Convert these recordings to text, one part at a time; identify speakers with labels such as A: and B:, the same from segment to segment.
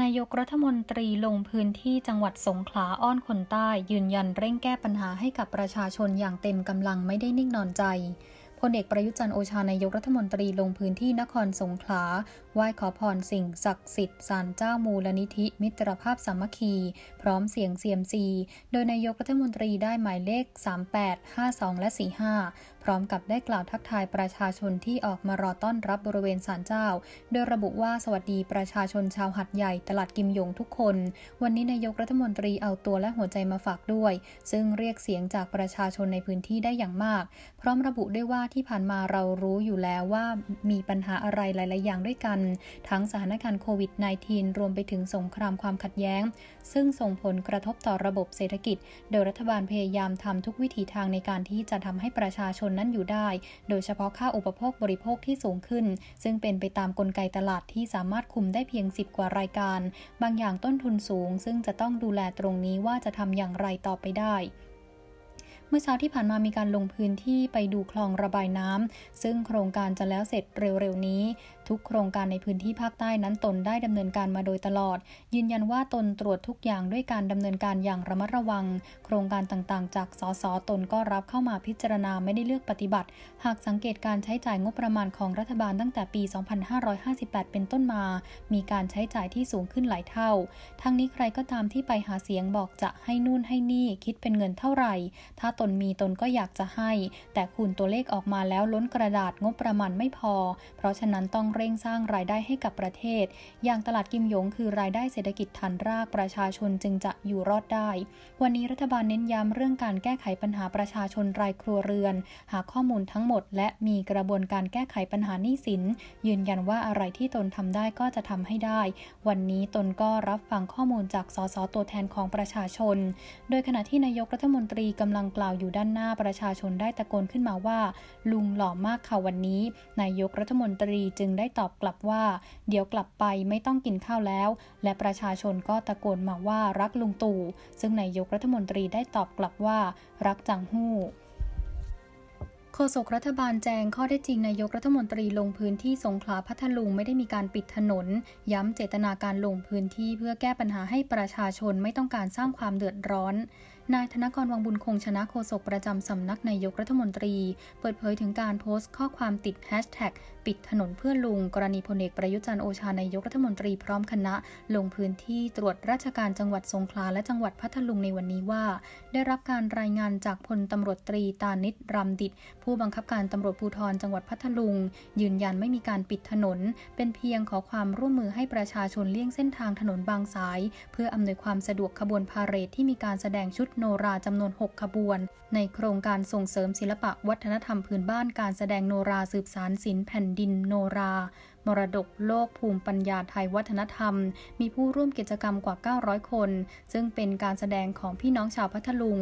A: นายกรัฐมนตรีลงพื้นที่จังหวัดสงขลาอ้อนคนใต้ ยืนยันเร่งแก้ปัญหาให้กับประชาชนอย่างเต็มกำลังไม่ได้นิ่งนอนใจพลเอกประยุจันโอชานายกรัฐมนตรีลงพื้นที่นครสงขลาไหว้ขอพรสิ่งศักดิ์สิทธิ์ศาลเจ้ามูลนิธิมิตรภาพสามัคคี พร้อมเสียงเซียมซี โดยนายกรัฐมนตรีได้หมายเลข 38 52 และ 45 พร้อมกับได้กล่าวทักทายประชาชนที่ออกมารอต้อนรับบริเวณศาลเจ้า โดยระบุว่าสวัสดีประชาชนชาวหัดใหญ่ตลาดกิมหยงทุกคน วันนี้นายกรัฐมนตรีเอาตัวและหัวใจมาฝากด้วย ซึ่งเรียกเสียงจากประชาชนในพื้นที่ได้อย่างมาก พร้อมระบุด้วยว่าที่ผ่านมาเรารู้อยู่แล้วว่ามีปัญหาอะไรหลาย ๆ อย่างด้วยกันทั้งสถานการณ์โควิด -19 รวมไปถึงสงครามความขัดแย้ง ซึ่งส่งผลกระทบต่อระบบเศรษฐกิจ โดยรัฐบาลพยายามทำทุกวิถีทางในการที่จะทำให้ประชาชนนั้นอยู่ได้ โดยเฉพาะค่าอุปโภคบริโภคที่สูงขึ้น ซึ่งเป็นไปตามกลไกตลาดที่สามารถคุมได้เพียง 10 กว่ารายการ บางอย่างต้นทุนสูง ซึ่งจะต้องดูแลตรงนี้ว่าจะทำอย่างไรต่อไปได้เมื่อเช้าที่ผ่านมามีการลงพื้นที่ไปดูคลองระบายน้ำซึ่งโครงการจะแล้วเสร็จเร็วๆนี้ ทุกโครงการในพื้นที่ภาคใต้นั้นตนได้ดำเนินการมาโดยตลอด ยืนยันว่าตนตรวจทุกอย่างด้วยการดำเนินการอย่างระมัดระวัง โครงการต่างๆ จากสสตนก็รับเข้ามาพิจารณาไม่ได้เลือกปฏิบัติ หากสังเกตการใช้จ่ายงบประมาณของรัฐบาลตั้งแต่ปี 2558 เป็นต้นมา มีการใช้จ่ายที่สูงขึ้นหลายเท่า ทั้งนี้ใครก็ตามที่ไปหาเสียงบอกจะให้นู่นให้นี่คิดเป็นเงินเท่าไหร่ ถ้าตนมีตนก็อยากจะให้ แต่คูณตัวเลขออกมาแล้วล้นกระดาษงบประมาณไม่พอ เพราะฉะนั้นต้องเร่งสร้างรายได้ให้กับประเทศ อย่างตลาดกิมหยงคือรายได้เศรษฐกิจฐานรากประชาชนจึงจะอยู่รอดได้ วันนี้รัฐบาลเน้นย้ำเรื่องการแก้ไขปัญหาประชาชนรายครัวเรือน หาข้อมูลทั้งหมด และมีกระบวนการแก้ไขปัญหาหนี้สิน ยืนยันว่าอะไรที่ตนทำได้ก็จะทำให้ได้ วันนี้ตนก็รับฟังข้อมูลจากสสตัวแทนของประชาชน โดยขณะที่นายกรัฐมนตรีกำลังกล่าวอยู่ด้านหน้าประชาชนได้ตะโกนขึ้นมาว่า ลุงหล่อมากค่ะวันนี้ นายกรัฐมนตรีจึงได้ได้ตอบกลับว่า เดี๋ยวกลับไปไม่ต้องกินข้าวแล้ว และประชาชนก็ตะโกนมาว่ารักลุงตู่ ซึ่งนายกรัฐมนตรีได้ตอบกลับว่า รักจังหู้โฆษกรัฐบาลแจงข้อได้จริงนายกรัฐมนตรีลงพื้นที่สงขลาพัทลุงไม่ได้มีการปิดถนน ย้ำเจตนาการลงพื้นที่เพื่อแก้ปัญหาให้ประชาชนไม่ต้องการสร้างความเดือดร้อน นายธนกรวังบุญคงชนะโฆษกประจำสำนักนายกรัฐมนตรี เปิดเผยถึงการโพสต์ข้อความติดแฮชแท็กปิดถนนเพื่อลุง กรณีพลเอกประยุจันโอชานายกรัฐมนตรีพร้อมคณะ ลงพื้นที่ตรวจราชการจังหวัดสงขลาและจังหวัดพัทลุงในวันนี้ว่า ได้รับการรายงานจากพลตำรวจตรีตานิตรำดิต ผู้บังคับการตำรวจภูธรจังหวัดพัทลุง ยืนยันไม่มีการปิดถนน เป็นเพียงขอความร่วมมือให้ประชาชนเลี่ยงเส้นทางถนนบางสาย เพื่ออำนวยความสะดวกขบวนพาเหรดที่มีการแสดงชุดโนราจำนวน 6 ขบวน ในโครงการส่งเสริมศิลปะวัฒนธรรมพื้นบ้านการแสดงโนราสืบสารศิลป์แผ่นดินโนรา มรดกโลกภูมิปัญญาไทยวัฒนธรรม มีผู้ร่วมกิจกรรมกว่า 900 คน ซึ่งเป็นการแสดงของพี่น้องชาวพัทลุง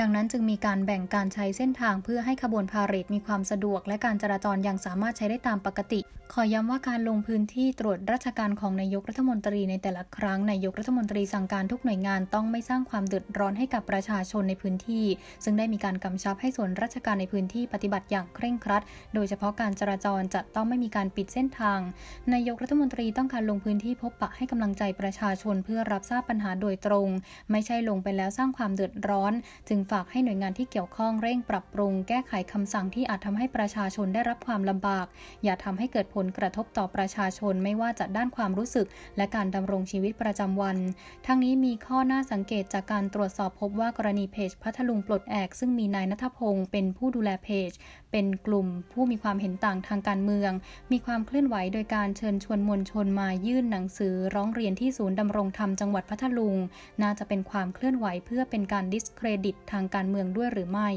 A: ดังนั้นจึงมีการแบ่งการใช้เส้นทางเพื่อให้ขบวนพาเหรดมีความสะดวก และการจราจรยังสามารถใช้ได้ตามปกติ ขอย้ำว่าการลงพื้นที่ตรวจราชการของนายกรัฐมนตรีในแต่ละครั้งนายกรัฐมนตรีสั่งการทุกหน่วยงานต้องไม่สร้างความเดือดร้อนให้กับประชาชนในพื้นที่ ซึ่งได้มีการกำชับให้ส่วนราชการในพื้นที่ปฏิบัติอย่างเคร่งครัด โดยเฉพาะการจราจรจะต้องไม่มีการปิดเส้นทาง นายกรัฐมนตรีต้องการลงพื้นที่พบปะให้กำลังใจประชาชนเพื่อรับทราบปัญหาโดยตรง ไม่ใช่ลงไปแล้วสร้างความเดือดร้อน จึงฝากให้หน่วยงานที่เกี่ยวข้องเร่งปรับปรุง แก้ไขคำสั่งที่อาจทำให้ประชาชนได้รับความลำบาก อย่าทำให้เกิดผลกระทบต่อประชาชนไม่ว่าจะด้านความรู้สึก และการดำรงชีวิตประจำวัน ทั้งนี้มีข้อน่าสังเกตจากการตรวจสอบพบว่ากรณีเพจพัทลุงปลดแอกซึ่งมีนายนัทพงศ์เป็นผู้ดูแลเพจเป็นกลุ่มผู้มีความเห็นต่างทางการเมือง มีความเคลื่อนไหวโดยการเชิญชวนมวลชนมายื่นหนังสือร้องเรียนที่ศูนย์ดำรงธรรมจังหวัดพัทลุง น่าจะเป็นความเคลื่อนไหวเพื่อเป็นการดิสเครดิตทางการเมืองด้วยหรือไม่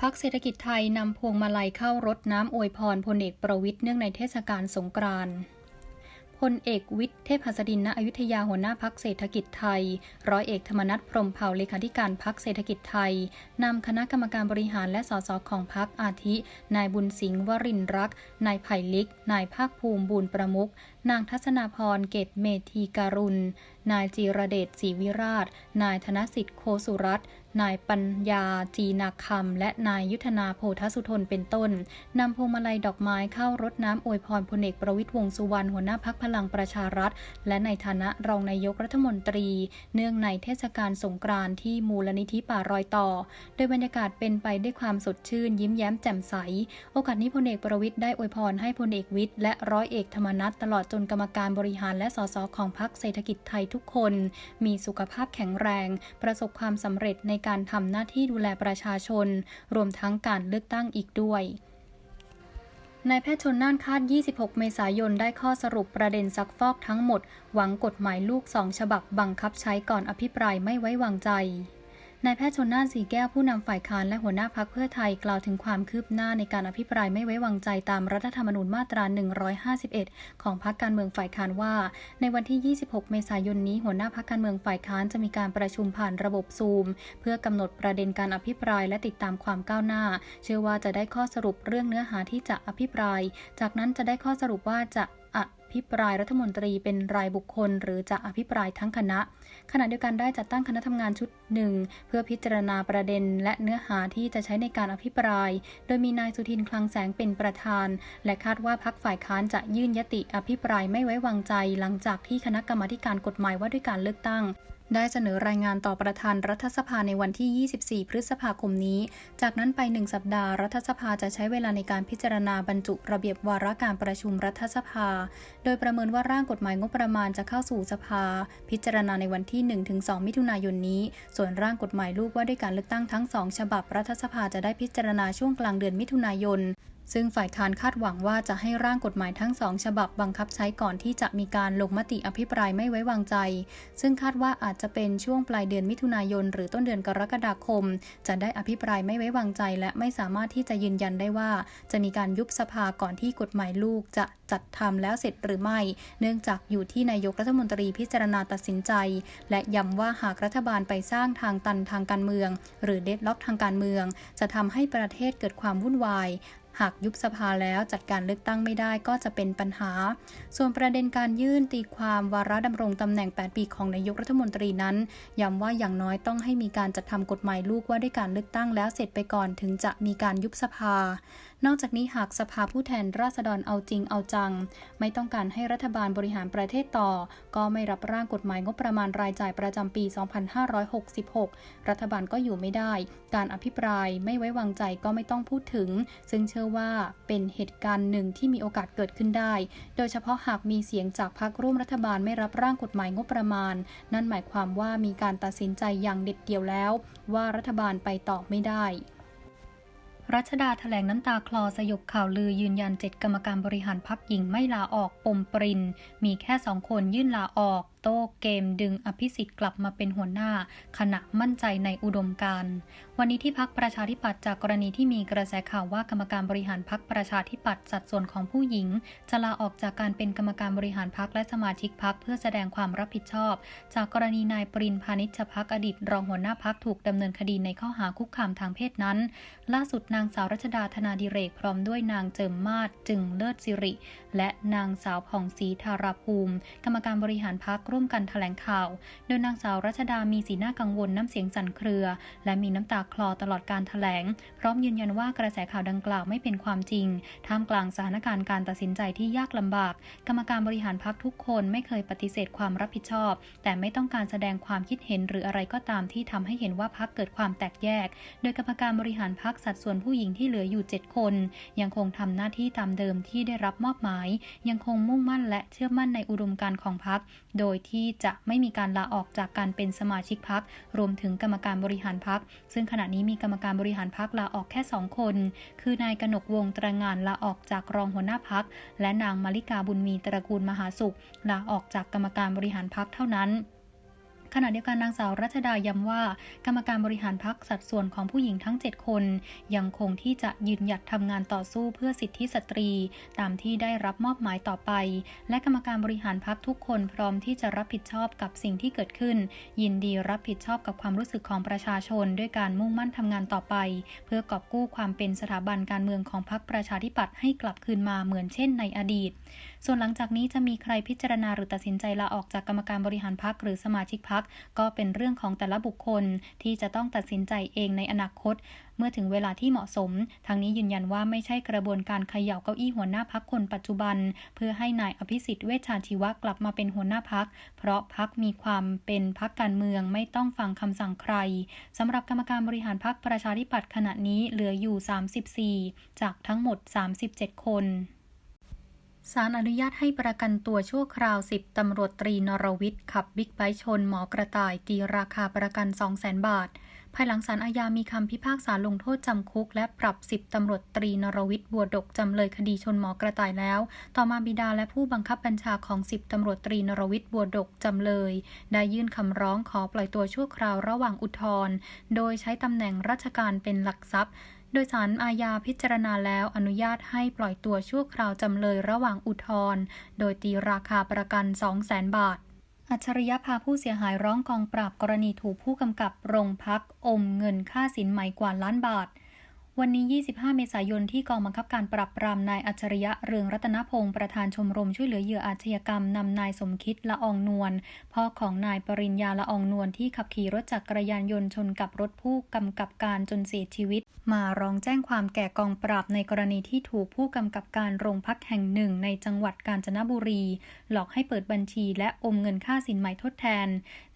A: พักเศรษฐกิจไทยนำพวงมาลัยเข้ารดน้ำอวยพรพลเอกประวิทย์เนื่องในเทศกาลสงกรานต์ พลเอกวิทย์เทพหัสดินณอยุธยาหัวหน้าพักเศรษฐกิจไทย ร้อยเอกธรรมนัฐพรมเผ่าเลขาธิการพักเศรษฐกิจไทย นำคณะกรรมการบริหารและสสของพักอาทิ นายบุญสิงห์วรินรัก นายไผ่ลิก นายภาคภูมิบูรณประมุกนางทัศนาพรเกตเมธีการุณ นายจีรเดชศรีวิราช นายธนสิทธิ์โคสุรัตนายปัญญาจีนาคำ และนายยุทธนาโพธสุทนเป็นต้น นำพวงมาลัยดอกไม้เข้ารดน้ำอวยพรพลเอกประวิตยวงสุวรรณหัวหน้าพักพลังประชารัฐ และในฐานะรองนายกรัฐมนตรี เนื่องในเทศกาลสงกรานต์ที่มูลนิธิป่ารอยต่อ โดยบรรยากาศเป็นไปด้วยความสดชื่น ยิ้มแย้มแจ่มใส โอกาสนี้พลเอกประวิตยได้อวยพรให้พลเอกวิทย์และร้อยเอกธรรมนัฐตลอดจนกรรมการบริหารและสสของพรรคเศรษฐกิจไทยทุกคน มีสุขภาพแข็งแรง ประสบความสำเร็จในการทำหน้าที่ดูแลประชาชน รวมทั้งการเลือกตั้งอีกด้วยนายแพทย์ชนน่านคาด 26 เมษายน ได้ข้อสรุปประเด็นซักฟอกทั้งหมด หวังกฎหมายลูกสองฉบับบังคับใช้ก่อนอภิปรายไม่ไว้วางใจ นายแพทย์ชนน่านสีแก้วผู้นำฝ่ายค้านและหัวหน้าพักเพื่อไทยกล่าวถึงความคืบหน้าในการอภิปรายไม่ไว้วางใจตามรัฐธรรมนูญมาตรา 151 ของพักการเมืองฝ่ายค้านว่า ในวันที่ 26 เมษายนนี้หัวหน้าพักการเมืองฝ่ายค้านจะมีการประชุมผ่านระบบซูม เพื่อกำหนดประเด็นการอภิปรายและติดตามความก้าวหน้า เชื่อว่าจะได้ข้อสรุปเรื่องเนื้อหาที่จะอภิปราย จากนั้นจะได้ข้อสรุปว่าจะอภิปรายรัฐมนตรีเป็นรายบุคคล หรือจะอภิปรายทั้งคณะ ขณะเดียวกันได้จัดตั้งคณะทำงานชุดหนึ่งเพื่อพิจารณาประเด็น และเนื้อหาที่จะใช้ในการอภิปราย โดยมีนายสุทินคลังแสงเป็นประธาน และคาดว่าพักฝ่ายค้านจะยื่นยติอภิปรายไม่ไว้วางใจ หลังจากที่คณะกรรมาการกฎหมายว่าด้วยการเลือกตั้ง ได้เสนอรายงานต่อประธานรัฐสภาในวันที่ 24 พฤษภาคมนี้ จากนั้นไปหนึ่งสัปดาห์ รัฐสภาจะใช้เวลาในการพิจารณาบรรจุระเบียบวาระการประชุมรัฐสภา โดยประเมินว่าร่างกฎหมายงบประมาณจะเข้าสู่สภา พิจารณาในวันที่ 1-2 มิถุนายนนี้ ส่วนร่างกฎหมายลูกว่าด้วยการเลือกตั้งทั้งสองฉบับรัฐสภาจะได้พิจารณาช่วงกลางเดือนมิถุนายน ซึ่งฝ่ายค้านคาดหวังว่าจะให้ร่างกฎหมายทั้งสองฉบับบังคับใช้ก่อนที่จะมีการลงมติอภิปรายไม่ไว้วางใจ ซึ่งคาดว่าอาจจะเป็นช่วงปลายเดือนมิถุนายน หรือต้นเดือนกรกฎาคม จะได้อภิปรายไม่ไว้วางใจ และไม่สามารถที่จะยืนยันได้ว่า จะมีการยุบสภาก่อนที่กฎหมายลูกจะจัดทำแล้วเสร็จหรือไม่ เนื่องจากอยู่ที่นายกรัฐมนตรีพิจารณาตัดสินใจ และย้ำว่าหากรัฐบาลไปสร้างทางตันทางการเมือง หรือเดดล็อกทางการเมือง จะทำให้ประเทศเกิดความวุ่นวาย หากยุบสภาแล้วจัดการเลือกตั้งไม่ได้ก็จะเป็นปัญหา ส่วนประเด็นการยื่นตีความวาระดำรงตำแหน่ง 8 ปีของนายกรัฐมนตรีนั้นย้ำว่าอย่างน้อยต้องให้มีการจัดทำกฎหมายลูกว่าด้วยการเลือกตั้งแล้วเสร็จไปก่อนถึงจะมีการยุบสภา นอกจากนี้หากสภาผู้แทนราษฎรเอาจริงเอาจัง ไม่ต้องการให้รัฐบาลบริหารประเทศต่อ ก็ไม่รับร่างกฎหมายงบประมาณรายจ่ายประจำปี 2566 รัฐบาลก็อยู่ไม่ได้ การอภิปรายไม่ไว้วางใจก็ไม่ต้องพูดถึง ซึ่งเชื่อว่าเป็นเหตุการณ์หนึ่งที่มีโอกาสเกิดขึ้นได้ โดยเฉพาะหากมีเสียงจากพรรคร่วมรัฐบาลไม่รับร่างกฎหมายงบประมาณ นั่นหมายความว่ามีการตัดสินใจอย่างเด็ดเดี่ยวแล้ว ว่ารัฐบาลไปต่อไม่ได้ รัชดาแถลงน้ำตาคลอสยบข่าวลือยืนยันเจ็ดกรรมการบริหารพักหญิงไม่ลาออกปมปริน มีแค่สองคนยื่นลาออกโต้เกมดึงอภิสิทธิ์กลับมาเป็นหัวหน้า ขณะมั่นใจในอุดมการณ์วันนี้ที่พักประชาธิปัตย์จากกรณีที่มีกระแสข่าวว่ากรรมการบริหารพักประชาธิปัตย์สัดส่วนของผู้หญิง จะลาออกจากการเป็นกรรมการบริหารพักและสมาชิกพักเพื่อแสดงความรับผิดชอบ จากกรณีนายปรินพานิชพักอดีตรองหัวหน้าพักถูกดำเนินคดีในข้อหาคุกคามทางเพศนั้น ล่าสุดนางสาวรัชดาธนาดิเรกพร้อมด้วยนางเจิมมาศจึงเลิศสิริ และนางสาวผ่องศรีธาราภูมิ กรรมการบริหารพักร่วมกันแถลงข่าว โดยนางสาวรัชดามีสีหน้ากังวลน้ำเสียงสั่นเครือ และมีน้ำตาคลอตลอดการแถลง พร้อมยืนยันว่ากระแสข่าวดังกล่าวไม่เป็นความจริง ท่ามกลางสถานการณ์การตัดสินใจที่ยากลำบาก กรรมการบริหารพักทุกคนไม่เคยปฏิเสธความรับผิดชอบ แต่ไม่ต้องการแสดงความคิดเห็นหรืออะไรก็ตามที่ทำให้เห็นว่าพักเกิดความแตกแยก โดยกรรมการบริหารพักสัดส่วนผู้หญิงที่เหลืออยู่ 7 คน ยังคงทำหน้าที่ตามเดิมที่ได้รับมอบหมาย ยังคงมุ่งมั่นและเชื่อมั่นในอุดมการณ์ของพักโดยที่จะไม่มีการลาออกจากการเป็นสมาชิกพักรวมถึงกรรมการบริหารพัก ซึ่งขณะนี้มีกรรมการบริหารพักลาออกแค่ 2 คน คือนายกนกวงตระงานลาออกจากรองหัวหน้าพัก และนางมาริกาบุญมีตระกูลมหาสุขลาออกจากกรรมการบริหารพักเท่านั้น ขณะเดียวกันนางสาวรัชดาย้ำว่า กรรมการบริหารพักสัดส่วนของผู้หญิงทั้ง 7 คน ยังคงที่จะยืนหยัดทำงานต่อสู้เพื่อสิทธิสตรี ตามที่ได้รับมอบหมายต่อไป และกรรมการบริหารพักทุกคนพร้อมที่จะรับผิดชอบกับสิ่งที่เกิดขึ้น ยินดีรับผิดชอบกับความรู้สึกของประชาชน ด้วยการมุ่งมั่นทำงานต่อไป เพื่อกอบกู้ความเป็นสถาบันการเมืองของพรรคประชาธิปัตย์ให้กลับคืนมาเหมือนเช่นในอดีต ส่วนหลังจากนี้จะมีใครพิจารณาหรือตัดสินใจลาออกจากกรรมการบริหารพักหรือสมาชิกพักก็เป็นเรื่องของแต่ละบุคคลที่จะต้องตัดสินใจเองในอนาคต เมื่อถึงเวลาที่เหมาะสม ทางนี้ยืนยันว่าไม่ใช่กระบวนการเขย่าเก้าอี้หัวหน้าพักคนปัจจุบัน เพื่อให้นายอภิสิทธิ์เวชชาชีวะกลับมาเป็นหัวหน้าพัก เพราะพักมีความเป็นพักการเมืองไม่ต้องฟังคำสั่งใครสำหรับกรรมการบริหารพักประชาธิปัตย์ขณะนี้เหลืออยู่ 34 จากทั้งหมด 37 คน ศาลอนุญาตให้ประกันตัวชั่วคราว 10 ตำรวจตรีนรวิทย์ขับบิ๊กไบค์ชนหมอกระต่ายตีราคาประกัน 200,000 บาท ภายหลังศาลอาญามีคำพิพากษาลงโทษจำคุก และปรับ 10 ตำรวจตรีนรวิทย์บัวดกจำเลยคดีชนหมอกระต่ายแล้ว ต่อมาบิดาและผู้บังคับบัญชาของ 10 ตำรวจตรีนรวิทย์บัวดกจำเลย ได้ยื่นคำร้องขอปล่อยตัวชั่วคราวระหว่างอุทธรณ์โดยใช้ตำแหน่งราชการเป็นหลักทรัพย์ โดยสารอาญาพิจารณาแล้วอนุญาตให้ปล่อยตัวชั่วคราวจำเลยระหว่างอุทธรณ์โดยตีราคาประกัน 200,000 บาทอัจฉริยะพาผู้เสียหายร้องกองปราบกรณีถูกผู้กำกับโรงพักอมเงินค่าสินไหมกว่าล้านบาท วันนี้ 25 เมษายน ที่กองบังคับการปราบปรามนายอัจฉริยะเรืองรัตนพงศ์ประธานชมรมช่วยเหลือเหยื่ออาชญากรรมนำนายสมคิดละอองนวลพ่อของนายปริญญาละอองนวลที่ขับขี่รถจักรยานยนต์ชนกับรถผู้กำกับการจนเสียชีวิต มาร้องแจ้งความแก่กองปราบในกรณีที่ถูกผู้กำกับการโรงพักแห่งหนึ่ง ในจังหวัดกาญจนบุรี หลอกให้เปิดบัญชีและอมเงินค่าสินไหมทดแทน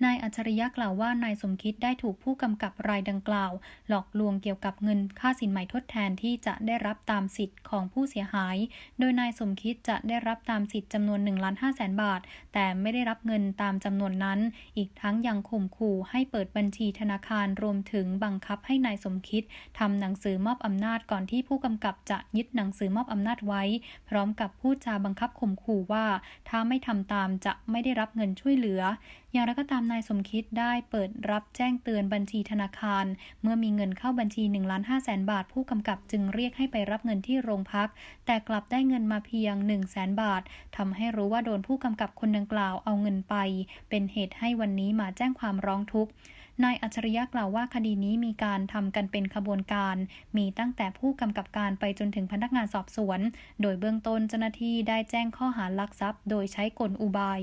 A: นายอัจฉริยะกล่าวว่านายสมคิดได้ถูกผู้กำกับรายดังกล่าว หลอกลวงเกี่ยวกับเงินค่าสินไหมทดแทนที่จะได้รับตามสิทธิ์ของผู้เสียหาย โดยนายสมคิดจะได้รับตามสิทธิ์จำนวน1ล้าน5แสนบาท แต่ไม่ได้รับเงินตามจำนวนนั้น อีกทั้งยังข่มขู่ให้เปิดบัญชีธนาคารรวมถึงบังคับให้นายสมคิดทำหนังสือมอบอำนาจก่อนที่ผู้กำกับจะยึดหนังสือมอบอำนาจไว้ พร้อมกับพูดจาบังคับข่มขู่ว่า ถ้าไม่ทำตามจะไม่ได้รับเงินช่วยเหลือ อย่างไรก็ตามนายสมคิดได้เปิดรับแจ้งเตือนบัญชีธนาคาร เมื่อมีเงินเข้าบัญชี1ล้าน5แสนบาทผู้กำกับจึงเรียกให้ไปรับเงินที่โรงพัก แต่กลับได้เงินมาเพียง 1 0 0 0 0แสนบาททำให้รู้ว่าโดนผู้กำกับคนดังกล่าวเอาเงินไป เป็นเหตุให้วันนี้มาแจ้งความร้องทุกข์นายอัจฉริยะกล่าวว่าคดีนี้มีการทำกันเป็นขบวนการ มีตั้งแต่ผู้กำกับการไปจนถึงพนักงานสอบสวน โดยเบื้องต้นเจ้าหน้าที่ได้แจ้งข้อหาลักทรัพย์ โดยใช้กลอุบาย